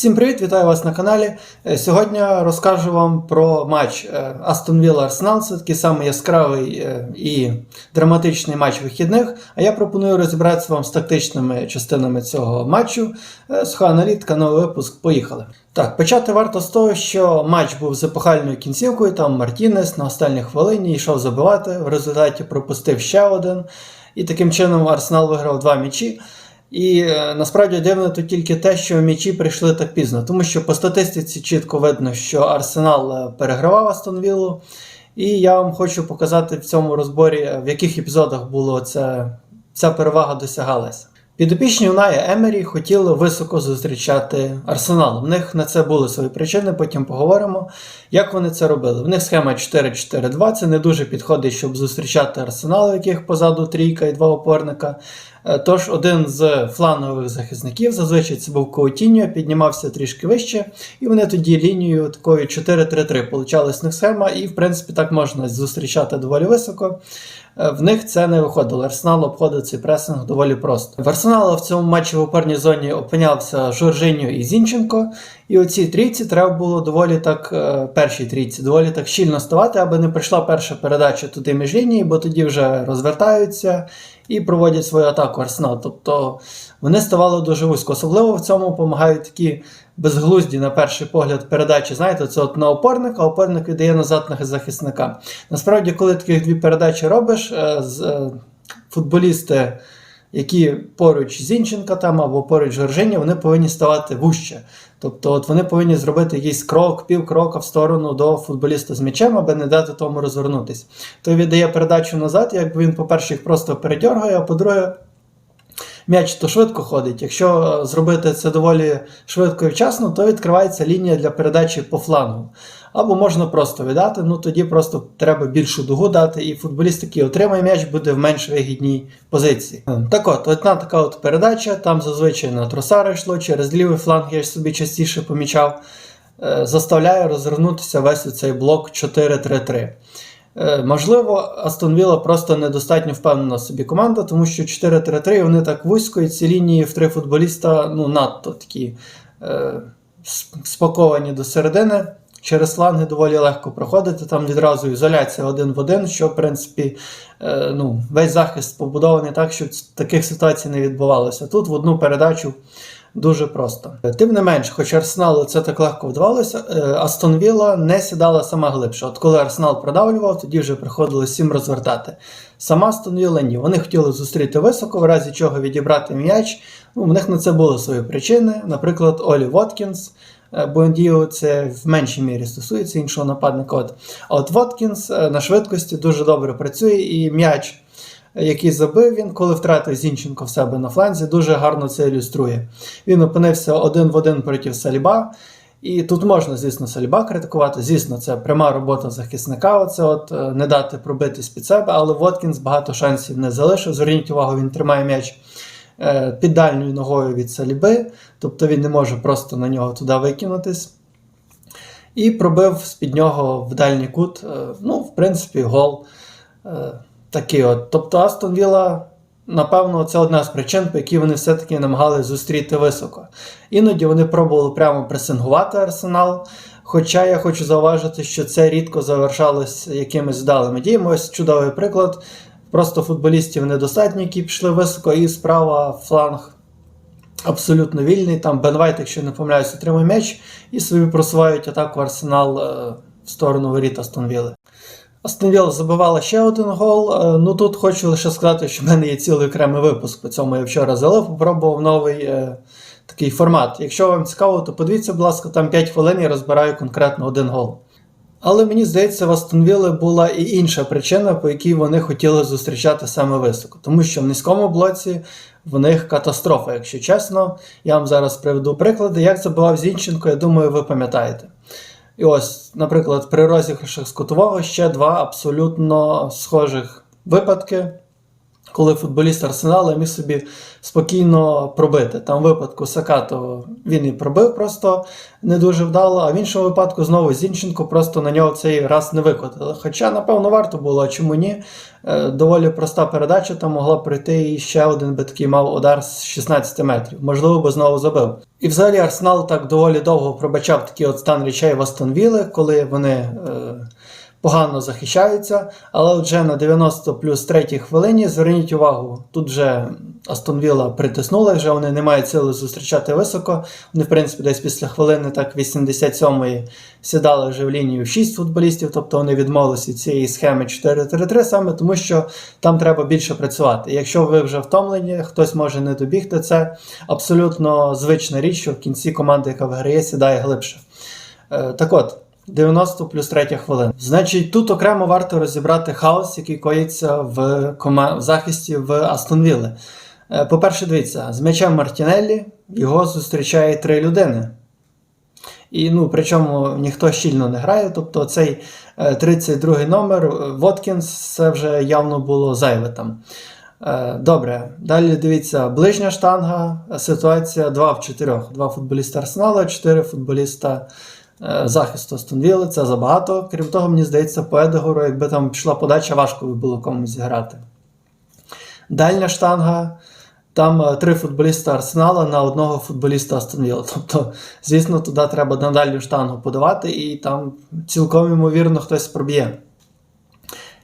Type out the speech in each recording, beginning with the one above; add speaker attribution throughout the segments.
Speaker 1: Всім привіт, вітаю вас на каналі. Е, Сьогодні розкажу вам про матч е, Астон Вілла Арсенал. Це такий самий яскравий е, і драматичний матч вихідних. А я пропоную розібратися вам з тактичними частинами цього матчу. Суха аналітика, новий випуск. Поїхали. Так, почати варто з того, що матч був з епохальною кінцівкою. Там Мартінес на останній хвилині йшов забивати. В результаті пропустив ще один. І таким чином Арсенал виграв два м'ячі. І е, насправді дивно тут тільки те, що м'ячі прийшли так пізно, тому що по статистиці чітко видно, що Арсенал е, перегравав Астон Віллу. І я вам хочу показати в цьому розборі, е, в яких епізодах було це, ця перевага досягалася. Підопічні Уная Емері хотіли високо зустрічати Арсенал. В них на це були свої причини, потім поговоримо, як вони це робили. В них схема 4-4-2, це не дуже підходить, щоб зустрічати Арсенал, у яких позаду трійка і два опорника. Е, Тож один з флангових захисників, зазвичай це був Коутіньо, піднімався трішки вище, і вони тоді лінією такою 4-3-3 получалась них схема, і в принципі так можна зустрічати доволі високо. Е, В них це не виходило. Арсенал обходив цей пресинг доволі просто. В Арсенала в цьому матчі в опорній зоні опинявся Жоржиньо і Зінченко. І оцій трійці треба було доволі так, е, першій трійці, доволі так щільно ставати, аби не прийшла перша передача туди між лінії, бо тоді вже розвертаються і проводять свою атаку Арсенал. Тобто вони ставали дуже вузько. Особливо в цьому допомагають такі безглузді, на перший погляд, передачі. Знаєте, це от на опорник, а опорник віддає назад на захисника. Насправді, коли таких дві передачі робиш, е, е, футболісти. Які поруч Зінченка там або поруч Жоржині, вони повинні ставати вужче. Тобто от вони повинні зробити якийсь крок, пів крока в сторону до футболіста з м'ячем, аби не дати тому розвернутися. Той віддає передачу назад, якби він, по-перше, їх просто передьоргає, а по-друге, м'яч то швидко ходить. Якщо зробити це доволі швидко і вчасно, то відкривається лінія для передачі по флангу. Або можна просто віддати, ну тоді просто треба більшу дугу дати, і футболіст, який отримає м'яч, буде в менш вигідній позиції. Так от, одна така от передача, там зазвичай на тросара йшло, через лівий фланг я ж собі частіше помічав, е, заставляє розвернутися весь цей блок 4-3-3. Е, Можливо, Астон Вілла просто недостатньо впевнена собі команда, тому що 4-3-3 вони так вузько, і ці лінії в три футболіста ну, надто такі е, спаковані до середини. Через фланги доволі легко проходити, там відразу ізоляція один в один, що, в принципі, е, ну, весь захист побудований так, щоб таких ситуацій не відбувалося. Тут в одну передачу дуже просто. Тим не менш, хоч Арсеналу це так легко вдавалося, е, Астон Вілла не сідала сама глибше. От коли Арсенал продавлював, тоді вже приходилось всім розвертати. Сама Астон Вілла ні. Вони хотіли зустріти високо, в разі чого відібрати м'яч. Ну, у них на це були свої причини. Наприклад, Олі Воткінс. Е, Буендіо це в меншій мірі стосується іншого нападника. От. А от Воткінс е, на швидкості дуже добре працює, і м'яч, який забив він, коли втратив Зінченко в себе на фланзі, дуже гарно це ілюструє. Він опинився один в один проти Саліба. І тут можна, звісно, Саліба критикувати. Звісно, це пряма робота захисника. Оце от е, не дати пробитись під себе, але Воткінс багато шансів не залишив. Зверніть увагу, він тримає м'яч е, під дальньою ногою від Саліби, тобто він не може просто на нього туди викинутись. І пробив з-під нього в дальній кут. е, Ну, в принципі, гол такий от. Тобто Астон Вілла, напевно, це одна з причин, по якій вони все-таки намагалися зустріти високо. Іноді вони пробували прямо пресингувати арсенал. Хоча я хочу зауважити, що це рідко завершалось якимись вдалими діями. Ось чудовий приклад. Просто футболістів недостатньо, які пішли високо, і справа фланг абсолютно вільний. Там Бен Вайт, якщо не помиляюсь, отримує м'яч і собі просувають атаку Арсенал е, в сторону воріт Астон Вілли. Забивала ще один гол. Е, Ну тут хочу лише сказати, що в мене є цілий окремий випуск. По цьому я вчора залив, попробував новий е, такий формат. Якщо вам цікаво, то подивіться, будь ласка, там 5 хвилин я розбираю конкретно один гол. Але мені здається, в Астонвілли була і інша причина, по якій вони хотіли зустрічати саме високо. Тому що в низькому блоці в них катастрофа, якщо чесно. Я вам зараз приведу приклади. Як забивав Зінченко, я думаю, ви пам'ятаєте. І ось, наприклад, при розіграшах з ще два абсолютно схожих випадки. Коли футболіст Арсенала міг собі спокійно пробити. Там в випадку Сакато він і пробив просто не дуже вдало, а в іншому випадку знову Зінченко просто на нього цей раз не викотили. Хоча, напевно, варто було, а чому ні? Е, Доволі проста передача, там могла прийти і ще один би такий мав удар з 16 метрів. Можливо, би знову забив. І взагалі Арсенал так доволі довго пробачав такий от стан речей в Астон Вілли, коли вони. Е, погано захищаються, але вже на 90 плюс третій хвилині зверніть увагу, тут вже Астон Вілла притиснула, вже вони не мають сили зустрічати високо. Вони, в принципі, десь після хвилини, так 87-ї сідали вже в лінію 6 футболістів, тобто вони відмовилися від цієї схеми 4-3-3, саме тому що там треба більше працювати. Якщо ви вже втомлені, хтось може не добігти, це абсолютно звична річ, що в кінці команда, яка виграє, сідає глибше. Е, Так от. 90 плюс 3 хвилина. Значить, тут окремо варто розібрати хаос, який коїться в кома... в захисті в Астон Вілли. Е, По-перше, дивіться, з м'ячем Мартінеллі його зустрічає три людини. І ну, причому ніхто щільно не грає. Тобто цей 32-й номер е, Воткінс, це вже явно було зайве там. Е, Добре, далі дивіться, ближня штанга, ситуація 2 в 4. Два футболіста Арсенала, 4 футболіста е, захисту Астонвіли. Це забагато. Крім того, мені здається, по Едегору, якби там пішла подача, важко би було комусь зіграти. Дальня штанга. Там е, три футболіста Арсенала на одного футболіста Астонвіла. Тобто, звісно, туди треба на дальню штангу подавати, і там цілком ймовірно хтось проб'є.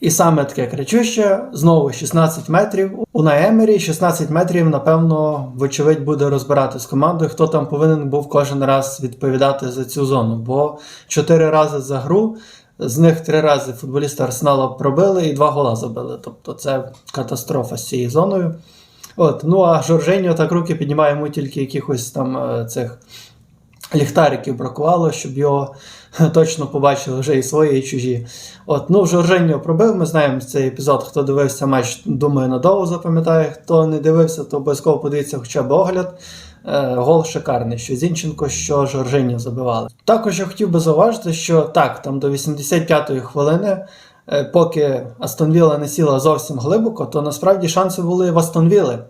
Speaker 1: І саме таке кричуще, знову 16 метрів. У Наемері 16 метрів, напевно, вочевидь, буде розбирати з командою, хто там повинен був кожен раз відповідати за цю зону. Бо 4 рази за гру, з них 3 рази футболісти Арсенала пробили і 2 гола забили. Тобто це катастрофа з цією зоною. От, ну а Жорженьо так руки піднімає йому тільки якихось там е, цих ліхтариків бракувало, щоб його точно побачили вже і свої, і чужі. От, ну, Жорженьо пробив, ми знаємо цей епізод, хто дивився матч, думаю, надовго запам'ятає. Хто не дивився, то обов'язково подивіться хоча б огляд. Е, Гол шикарний, що Зінченко, що Жоржиньо забивали. Також я хотів би зауважити, що так, там до 85-ї хвилини, е, поки Астон Вілла не сіла зовсім глибоко, то насправді шанси були в Астон Вілли. Е,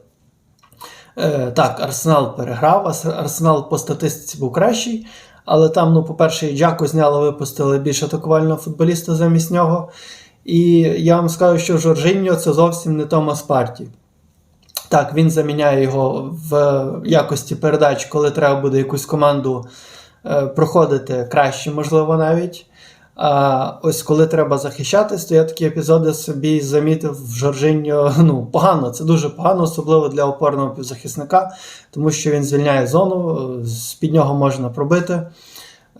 Speaker 1: так, Арсенал переграв, Арсенал по статистиці був кращий, але там, ну, по-перше, Джаку зняли, випустили більш атакувального футболіста замість нього. І я вам скажу, що Жоржиньо це зовсім не Томас Парті. Так, він заміняє його в якості передач, коли треба буде якусь команду е, проходити краще, можливо, навіть. А ось коли треба захищатись, то я такі епізоди собі замітив в Жоржиньо ну, погано. Це дуже погано, особливо для опорного півзахисника, тому що він звільняє зону, з-під нього можна пробити.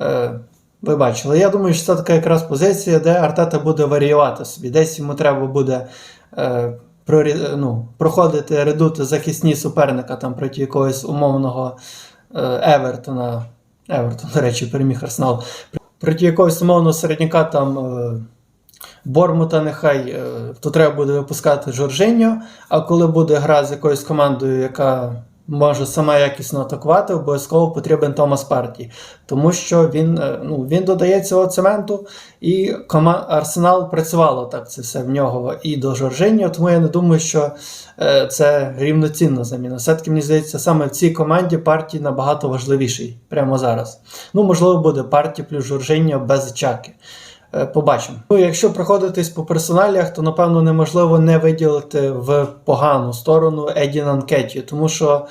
Speaker 1: Е, ви бачили. Я думаю, що це така якраз позиція, де Артета буде варіювати собі. Десь йому треба буде е, прорі... ну, проходити редути захисні суперника там проти якогось умовного е, Евертона. Евертон, до речі, переміг Арсенал. Проти якогось умовного середняка там е, Бормута нехай, е, то треба буде випускати Жоржиньо, а коли буде гра з якоюсь командою, яка може сама якісно атакувати, обов'язково потрібен Томас Парті. Тому що він, е, ну, він додає цього цементу, і кома... Арсенал працювало так це все в нього і до Жоржиньо, тому я не думаю, що е, це рівноцінна заміна. Все-таки мені здається, саме в цій команді партій набагато важливіший прямо зараз. Ну, можливо, буде партія плюс Жоржиньо без чаки. Е, Побачимо. Ну, якщо проходитись по персоналіях, то напевно неможливо не виділити в погану сторону Едіна Анкеті, тому що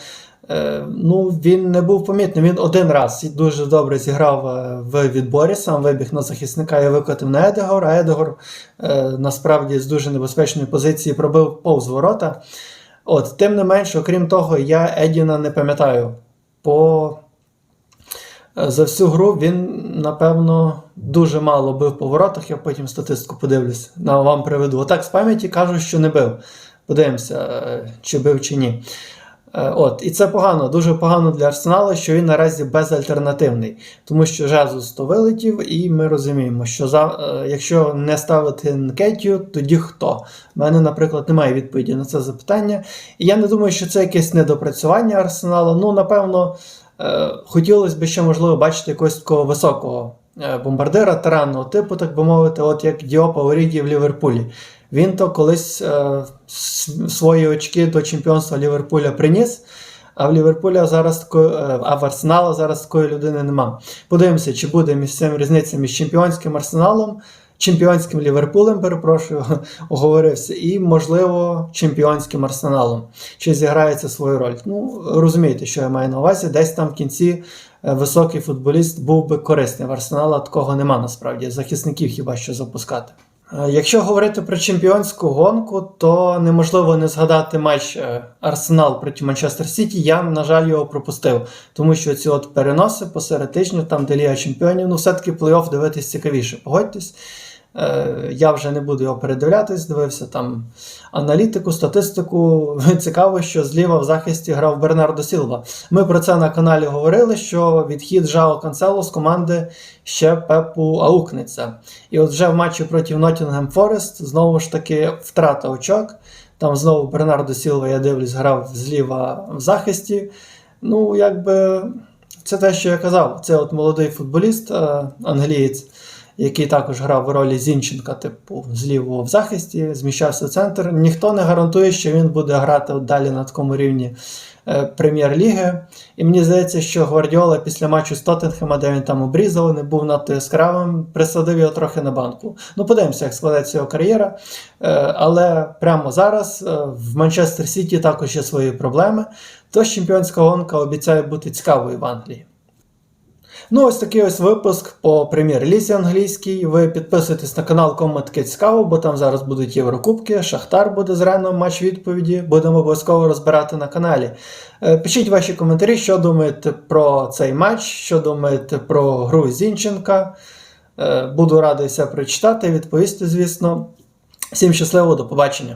Speaker 1: е, ну, він не був помітним. Він один раз дуже добре зіграв е, в відборі, сам вибіг на захисника і викотив на Едегор, а Едегор насправді з дуже небезпечної позиції пробив повз ворота. От, тим не менш, окрім того, я Едіна не пам'ятаю. По за всю гру він, напевно, дуже мало бив по воротах, я потім статистику подивлюсь, на вам приведу. Отак з пам'яті кажуть, що не бив. Подивимося, е, чи бив, чи ні. Е, От, І це погано, дуже погано для Арсенала, що він наразі безальтернативний. Тому що Жезус то вилетів, і ми розуміємо, що за, е, якщо не ставити Нкетію, тоді хто? У мене, наприклад, немає відповіді на це запитання. І я не думаю, що це якесь недопрацювання Арсенала. Ну, напевно. Е, Хотілося б ще, можливо, бачити якогось такого високого е, бомбардира таранного типу, так би мовити, от як Діопа Орігі в Ліверпулі. Він то колись е, свої очки до чемпіонства Ліверпуля приніс. А в Ліверпуля зараз такої, а в Арсенала зараз такої людини нема. Подивимося, чи буде між цим різниця між чемпіонським арсеналом, чемпіонським Ліверпулем, перепрошую, оговорився, і, можливо, чемпіонським арсеналом. Чи зіграє це свою роль? Ну, розумієте, що я маю на увазі. Десь там в кінці е, високий футболіст був би корисний. В арсенала такого нема насправді. Захисників хіба що запускати. Е, Якщо говорити про чемпіонську гонку, то неможливо не згадати матч е, Арсенал проти Манчестер Сіті. Я, на жаль, його пропустив, тому що ці от переноси посеред тижня, там де Ліга Чемпіонів, ну все-таки плей-офф дивитись цікавіше. Погодьтесь. Е, Я вже не буду його передивлятись, дивився там аналітику, статистику. Цікаво, що зліва в захисті грав Бернардо Сілва. Ми про це на каналі говорили, що відхід Жао Канцело з команди ще Пепу аукнеться. І от вже в матчі проти Nottingham Forest знову ж таки втрата очок. Там знову Бернардо Сілва, я дивлюсь, грав зліва в захисті. Ну, якби це те, що я казав. Це от молодий футболіст, е, англієць, який також грав в ролі Зінченка, типу, зліво в захисті, зміщався в центр. Ніхто не гарантує, що він буде грати далі на такому рівні е, прем'єр-ліги. І мені здається, що Гвардіола після матчу з Тоттенхема, де він там обрізав, не був надто яскравим, присадив його трохи на банку. Ну, подивимося, як складеться його кар'єра. Е, Але прямо зараз е, в Манчестер Сіті також є свої проблеми. Тож чемпіонська гонка обіцяє бути цікавою в Англії. Ну, ось такий ось випуск по прем'єр-лізі англійській. Ви підписуйтесь на канал, кому таке цікаво, бо там зараз будуть Єврокубки, Шахтар буде з Реном матч відповіді. Будемо обов'язково розбирати на каналі. Е, Пишіть ваші коментарі, що думаєте про цей матч, що думаєте про гру Зінченка. Е, Буду радий все прочитати, відповісти, звісно. Всім щасливо, до побачення.